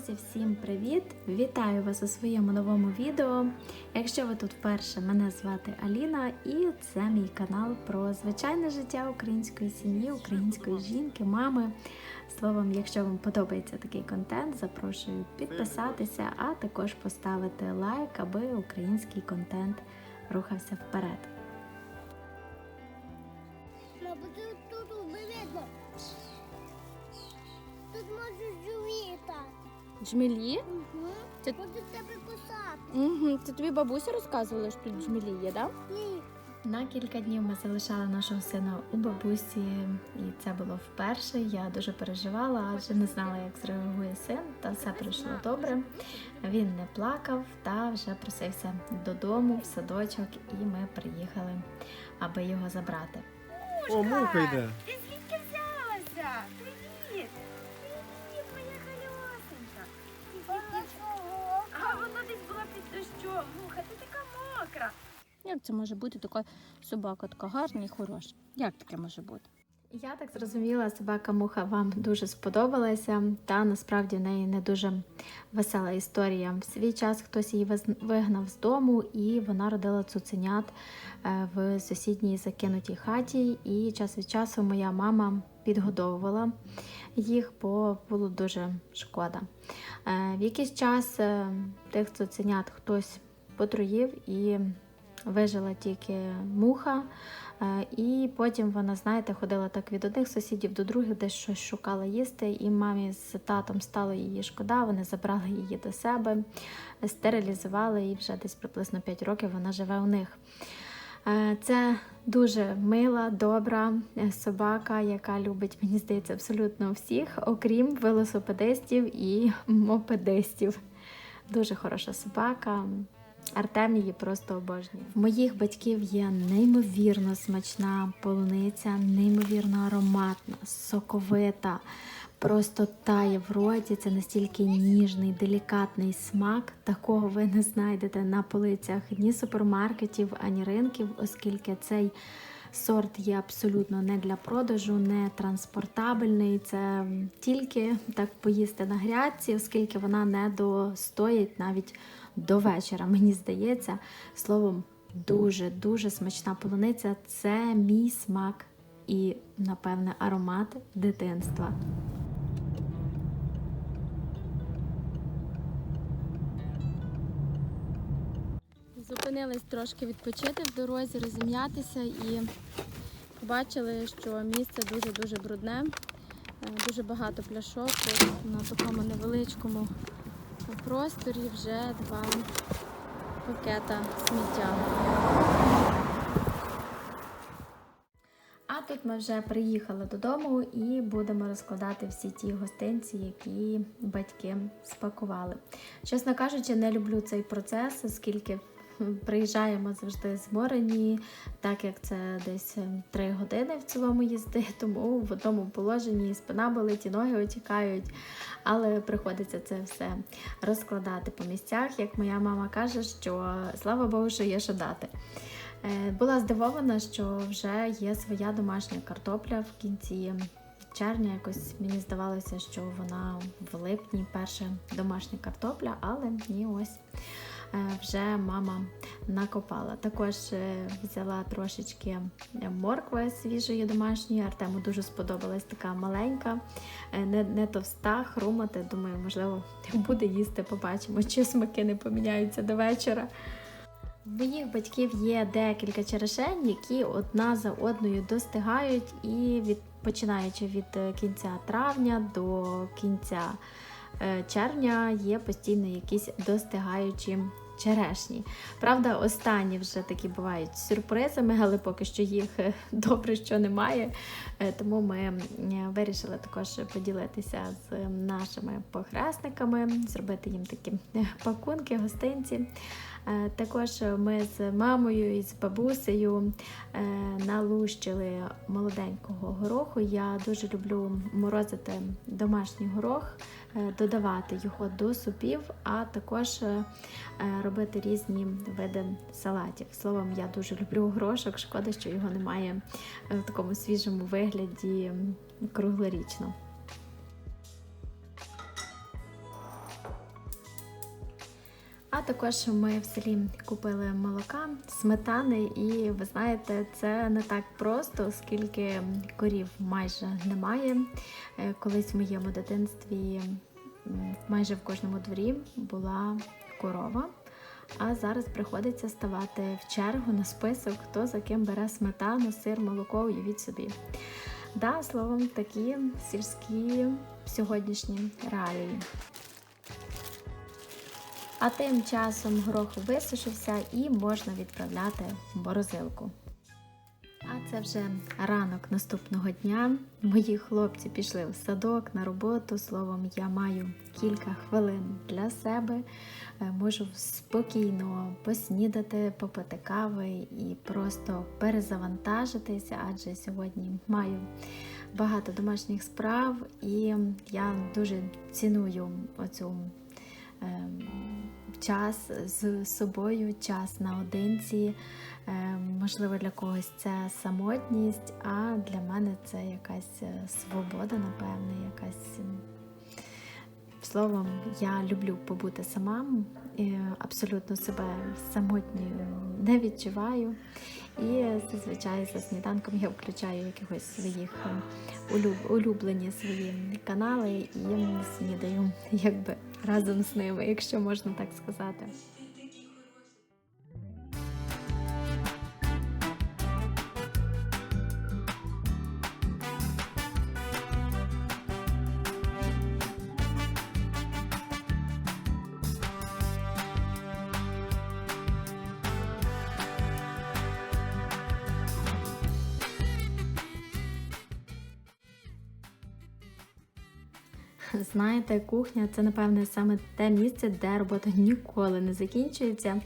Друзі, всім привіт! Вітаю вас у своєму новому відео. Якщо ви тут вперше, мене звати Аліна, і це мій канал про звичайне життя української сім'ї, української жінки, мами. Словом, якщо вам подобається такий контент, запрошую підписатися, а також поставити лайк, аби український контент рухався вперед. Джмелі? Угу. Це- Буде тебе кусати. Угу. Це тобі бабуся розказувала, що тут джмелі є, так? Ні. На кілька днів ми залишали нашого сина у бабусі, і це було вперше. Я дуже переживала, адже не знала, як зреагує син, та все пройшло добре. Він не плакав та вже просився додому в садочок, і ми приїхали, аби його забрати. О, муха йде. Ти звідки взялася? Як це може бути така собака, така гарна і хороша? Як таке може бути? Я так зрозуміла, собака муха вам дуже сподобалася, та насправді в неї не дуже весела історія. В свій час хтось її вигнав з дому, і вона родила цуценят е, в сусідній закинутій хаті. І час від часу моя мама підгодовувала їх, бо було дуже шкода. Е, В якийсь час е, тих цуценят хтось потруїв і вижила тільки муха. Е, І потім вона, знаєте, ходила так від одних сусідів до других, десь щось шукала їсти, і мамі з татом стало її шкода. Вони забрали її до себе, стерилізували, і вже десь приблизно 5 років вона живе у них. Е, Це дуже мила, добра е, собака, яка любить, мені здається, абсолютно всіх, окрім велосипедистів і мопедистів. Дуже хороша собака. Артем її просто обожнює. В моїх батьків є неймовірно смачна полуниця, неймовірно ароматна, соковита, просто тає в роті. Це настільки ніжний, делікатний смак. Такого ви не знайдете на полицях ні супермаркетів, ані ринків, оскільки цей сорт є абсолютно не для продажу, не транспортабельний. Це тільки так поїсти на грядці, оскільки вона не достоїть навіть до вечора, мені здається. Словом, дуже дуже смачна полуниця. Це мій смак і, напевне, аромат дитинства. Зупинились трошки відпочити в дорозі, розім'ятися і побачили, що місце дуже-дуже брудне. Е, Дуже багато пляшок. На такому невеличкому просторі вже два пакета сміття. А тут ми вже приїхали додому і будемо розкладати всі ті гостинці, які батьки спакували. Чесно кажучи, не люблю цей процес, оскільки приїжджаємо завжди зморені, так як це десь 3 години в цілому їзди, тому в одному положенні спина болить, і ноги отікають. Але приходиться це все розкладати по місцях. Як моя мама каже, що слава Богу, що є що дати. Е, Була здивована, що вже є своя домашня картопля в кінці червня. Якось мені здавалося, що вона в липні перша домашня картопля, але ні, ось вже мама накопала. Також е, взяла трошечки моркви свіжої домашньої. Артему дуже сподобалась така маленька, е, не, не товста, хрумати. Думаю, можливо, буде їсти, побачимо, чи смаки не поміняються до вечора. В моїх батьків є декілька черешень, які одна за одною достигають, і від починаючи від е, кінця травня до кінця е, червня є постійно якісь достигаючі черешні. Правда, останні вже такі бувають сюрпризами, але поки що їх е, добре, що немає. Е, Тому ми вирішили також поділитися з нашими похресниками, зробити їм такі е, пакунки, гостинці. Е, Також ми з мамою і з бабусею е, налущили молоденького гороху. Я дуже люблю морозити домашній горох, е, додавати його до супів, а також робити різні види салатів. Словом, я дуже люблю горошок. Шкода, що його немає в такому свіжому вигляді круглорічно. Також ми в селі купили молока, сметани, і ви знаєте, це не так просто, оскільки корів майже немає. Е, Колись в моєму дитинстві майже в кожному дворі була корова. А зараз приходиться ставати в чергу на список, хто за ким бере сметану, сир, молоко, уявіть собі. Да, словом, такі сільські сьогоднішні реалії. А тим часом горох висушився і можна відправляти в морозилку. А це вже ранок наступного дня. Мої хлопці пішли в садок на роботу. Словом, я маю кілька хвилин для себе. Е, Можу спокійно поснідати, попити кави і просто перезавантажитися, адже сьогодні маю багато домашніх справ, і я дуже ціную оцю час з собою, час наодинці. Е, Можливо, для когось це самотність, а для мене це якась е, свобода, напевне, якась. Словом, я люблю побути сама, абсолютно себе самотньою не відчуваю. І зазвичай за сніданком я включаю якихось своїх е, улюб- улюблені свої канали і снідаю якби разом з ними, якщо можна так сказати. Знаєте, кухня це, напевне, саме те місце, де робота ніколи не закінчується.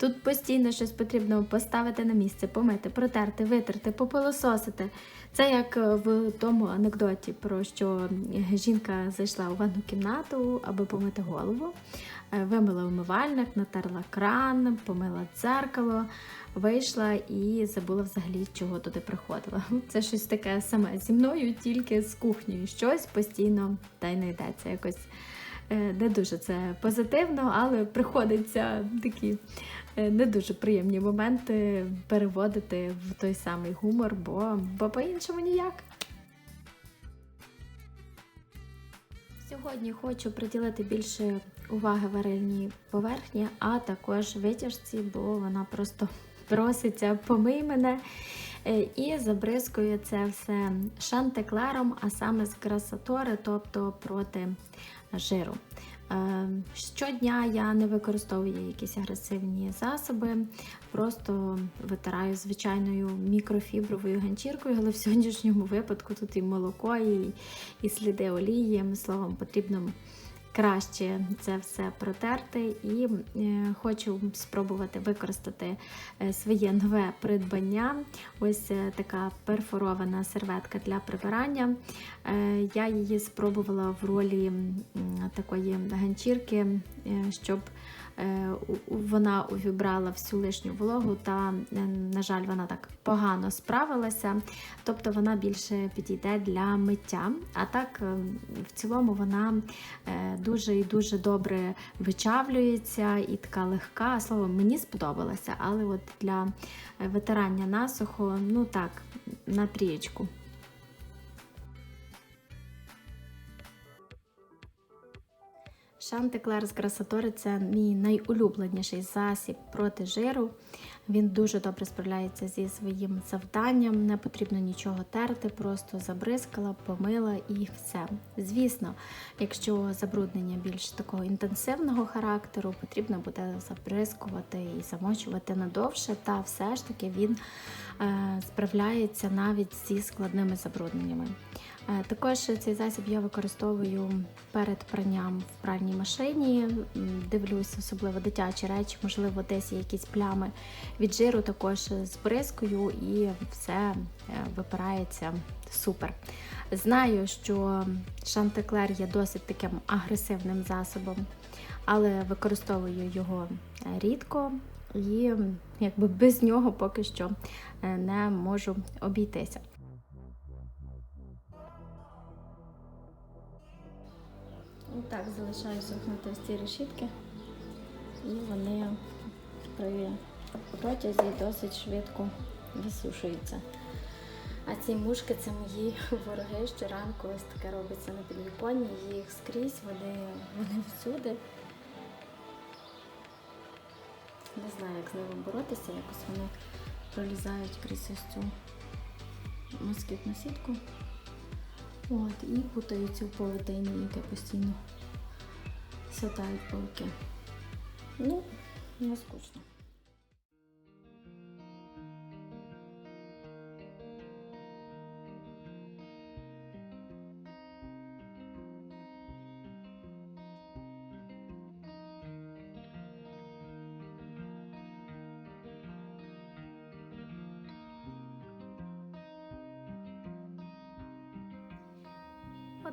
Тут постійно щось потрібно поставити на місце, помити, протерти, витерти, попилососити. Це як е, в тому анекдоті, про що жінка зайшла у ванну кімнату, аби помити голову, е, вимила умивальник, натерла кран, помила дзеркало, вийшла і забула взагалі, чого туди приходила. Це щось таке саме зі мною, тільки з кухнею. Щось постійно та й не йдеться. Якось не дуже це позитивно, але приходиться такі е, не дуже приємні моменти переводити в той самий гумор, бо, бо по-іншому ніяк. Сьогодні хочу приділити більше уваги варильній поверхні, а також витяжці, бо вона просто проситься помий мене. Е, І забризкую це все шантеклером, а саме з красатори, тобто проти жиру. Е, Щодня я не використовую якісь агресивні засоби, просто витираю звичайною мікрофібровою ганчіркою, але в сьогоднішньому випадку тут і молоко, і, і сліди олії. Словом, потрібно краще це все протерти і е, хочу спробувати використати е, своє нове придбання. Ось е, така перфорована серветка для прибирання. Я її спробувала в ролі такої ганчірки, щоб вона увібрала всю лишню вологу, та, е, на жаль, вона так погано справилася. Тобто вона більше підійде для миття. А так, е, в цілому, вона е, дуже і дуже добре вичавлюється і така легка. Словом, мені сподобалася, але от для е, витирання насухо, ну так, на трієчку. Шантеклер з Грасатори це мій найулюбленіший засіб проти жиру. Він дуже добре справляється зі своїм завданням, не потрібно нічого терти, просто забризкала, помила і все. Звісно, якщо забруднення більш такого інтенсивного характеру, потрібно буде забризкувати і замочувати надовше, та все ж таки він е, справляється навіть зі складними забрудненнями. Е, Також цей засіб я використовую перед пранням в пральній машині. Дивлюсь, особливо дитячі речі, можливо, десь є якісь плями від жиру, також збризкою і все е, випирається супер. Знаю, що шантеклер є досить таким агресивним засобом, але використовую його е, рідко і якби без нього поки що не можу обійтися. Так, залишаю сохнути ось ці решітки. і вони при протязі досить швидко висушуються. А ці мушки це мої вороги. Щоранку ось таке робиться на підвіконні, їх скрізь, вони, вони всюди. Не знаю, як з ними боротися, якось вони пролізають крізь ось цю москітну сітку. От, і путаються в павутині, яке постійно сятають пауки. Ну, не скучно.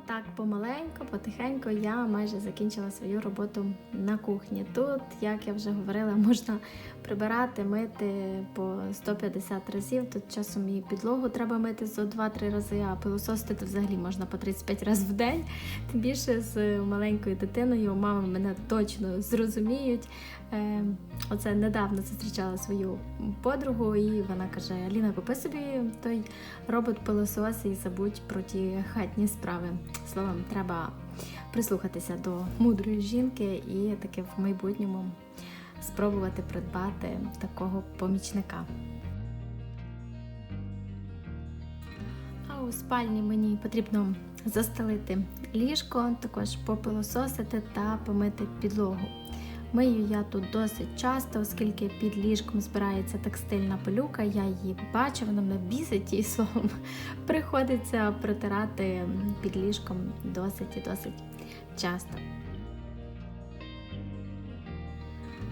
Отак помаленько, потихеньку я майже закінчила свою роботу на кухні. Тут, як я вже говорила, можна прибирати, мити по 150 разів. Тут часом і підлогу треба мити зо 2-3 рази, а пилососити взагалі можна по 35 разів в день. Тим більше з маленькою дитиною мами мене точно зрозуміють. Е, Оце недавно зустрічала свою подругу, і вона каже: Аліна, купи собі той робот-пилосос і забудь про ті хатні справи. Словом, треба прислухатися до мудрої жінки і таки в майбутньому спробувати придбати такого помічника. А у спальні мені потрібно застелити ліжко, також попилососити та помити підлогу. Мию я тут досить часто, оскільки під ліжком збирається текстильна пилюка, я її бачу, вона мене бісить і словом приходиться протирати під ліжком досить і досить часто.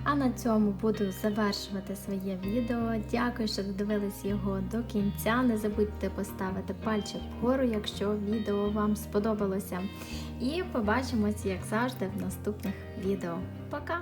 А на цьому буду завершувати своє відео. Дякую, що додивились його до кінця. Не забудьте поставити пальчик вгору, якщо відео вам сподобалося. І побачимось, як завжди, в наступних відео. Пока!